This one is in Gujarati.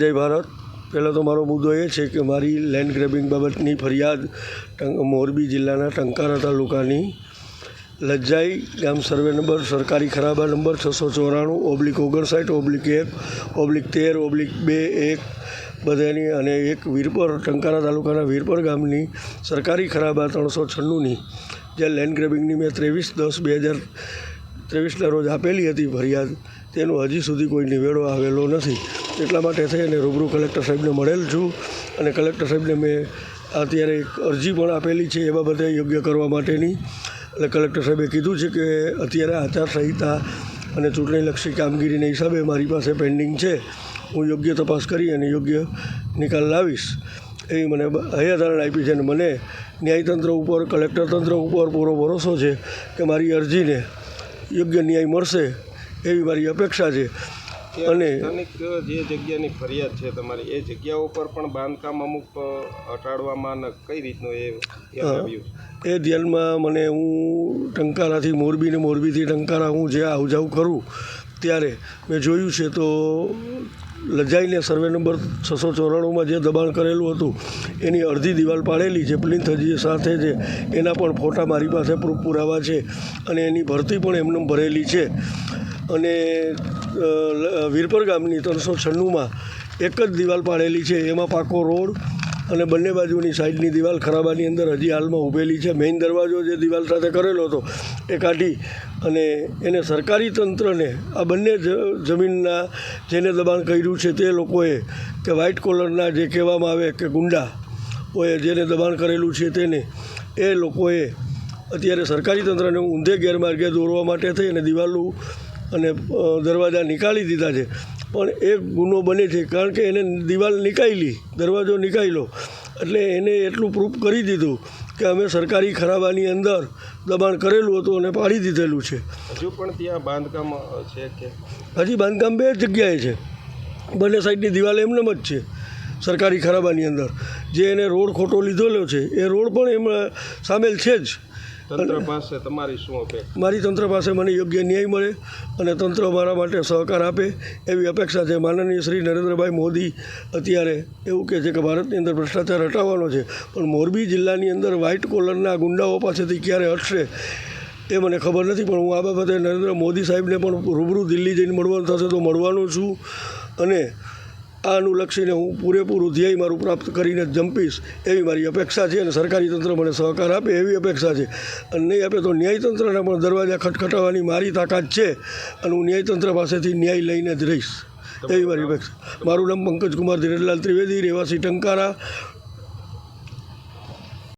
જય ભારત. પહેલાં તો મારો મુદ્દો એ છે કે મારી લેન્ડ ગ્રેબિંગ બાબતની ફરિયાદ મોરબી જિલ્લાના ટંકારા તાલુકાની લજ્જાઈ ગામ સર્વે નંબર, સરકારી ખરાબા નંબર છસો ચોરાણું, ઓબ્લિક ઓગણસાઠ, ઓબ્લિક એક, ઓબ્લિક તેર, ઓબ્લિક બે, એક, બધાની અને એક વીરપર, ટંકારા તાલુકાના વીરપર ગામની સરકારી ખરાબા ત્રણસો છન્નુંની. જે લેન્ડ ગ્રેબિંગની મેં ત્રેવીસ દસ બે હજાર ત્રેવીસના રોજ આપેલી હતી ફરિયાદ. તેનો હજી સુધી કોઈ નિવેડો આવેલો નથી. એટલા માટે થઈ અને રૂબરૂ કલેક્ટર સાહેબને મળેલ છું અને કલેક્ટર સાહેબને મેં અત્યારે એક અરજી પણ આપેલી છે એ બાબતે યોગ્ય કરવા માટેની. એટલે કલેક્ટર સાહેબે કીધું છે કે અત્યારે આચારસંહિતા અને ચૂંટણીલક્ષી કામગીરીના હિસાબે મારી પાસે પેન્ડિંગ છે. હું યોગ્ય તપાસ કરી અને યોગ્ય નિકાલ લાવીશ. એવી મને હૈયાધારણ આપી છે અને મને ન્યાયતંત્ર ઉપર, કલેક્ટર તંત્ર ઉપર પૂરો ભરોસો છે કે મારી અરજીને યોગ્ય ન્યાય મળશે એવી મારી અપેક્ષા છે. અને સ્થાનિક જે જગ્યાની ફરિયાદ છે તમારી એ જગ્યાઓ પર પણ બાંધકામ અમુક હટાડવામાં કઈ રીતનું એ આવ્યું? એ ધ્યાનમાં મને હું ટંકારાથી મોરબી ને મોરબીથી ટંકારા હું જે આવું જાવ કરું ત્યારે મેં જોયું છે તો લજાઈને સર્વે નંબર છસો ચોરાણુંમાં જે દબાણ કરેલું હતું, એની અડધી દિવાલ પાડેલી છે પ્લિન્થ હજી સાથે છે. એના પણ ફોટા મારી પાસે પ્રૂફ પુરાવા છે અને એની ભરતી પણ એમને ભરેલી છે. અને વીરપર ગામની ત્રણસો છન્નુંમાં એક જ દિવાલ પાડેલી છે, એમાં પાકો રોડ અને બંને બાજુની સાઈડની દિવાલ ખરાબાની અંદર હજી હાલમાં ઊભેલી છે. મેઇન દરવાજો જે દિવાલ સાથે કરેલો હતો, એ કાઢી અને એને સરકારી તંત્રને આ બંને જમીનના જેને દબાણ કર્યું છે તે લોકોએ કે વ્હાઇટ કોલરના જે કહેવામાં આવે કે ગુંડા ઓએ જેને દબાણ કરેલું છે તેને, એ લોકોએ અત્યારે સરકારી તંત્રને ઊંધે ગેરમાર્ગે દોરવા માટે થઈ અને દિવાલો અને દરવાજા નીકાળી દીધા છે. પણ એ ગુનો બને છે કારણ કે એને દિવાલ નીકાળી દરવાજો નીકાળ્યો એટલે એને એટલું પ્રૂફ કરી દીધું કે અમે સરકારી ખરાબાની અંદર દબાણ કરેલું હતું અને પાડી દીધેલું છે. હજુ પણ ત્યાં બાંધકામ છે કે? હજી બાંધકામ બે જગ્યાએ છે. બંને સાઈડની દિવાલ એમનેમ જ છે સરકારી ખરાબાની અંદર. જે એને રોડ ખોટો લીધેલો છે એ રોડ પણ એમાં સામેલ છે જ. તંત્ર પાસે તમારી શું અપેક્ષા? મારી તંત્ર પાસે મને યોગ્ય ન્યાય મળે અને તંત્ર મારા માટે સહકાર આપે એવી અપેક્ષા છે. માનનીય શ્રી નરેન્દ્રભાઈ મોદી અત્યારે એવું કહે છે કે ભારતની અંદર ભ્રષ્ટાચાર હટાવવાનો છે, પણ મોરબી જિલ્લાની અંદર વ્હાઇટ કોલરના ગુંડાઓ પાસેથી ક્યારે હટશે એ મને ખબર નથી, પણ હું આ બાબતે નરેન્દ્ર મોદી સાહેબને પણ રૂબરૂ દિલ્હી જઈને મળવાનું થશે તો મળવાનો છું. અને આ અનુલક્ષીને હું પૂરેપૂરું ધ્યેય મારું પ્રાપ્ત કરીને જંપીશ એવી મારી અપેક્ષા છે અને સરકારી તંત્ર મને સહકાર આપે એવી અપેક્ષા છે. અને નહીં આપે તો ન્યાયતંત્રના પણ દરવાજા ખટખટાવવાની મારી તાકાત છે અને હું ન્યાયતંત્ર પાસેથી ન્યાય લઈને જ રહીશ. એવી મારી અપેક્ષા. મારું નામ પંકજ કુમાર ધીરજલાલ ત્રિવેદી, રહેવાસી ટંકારા.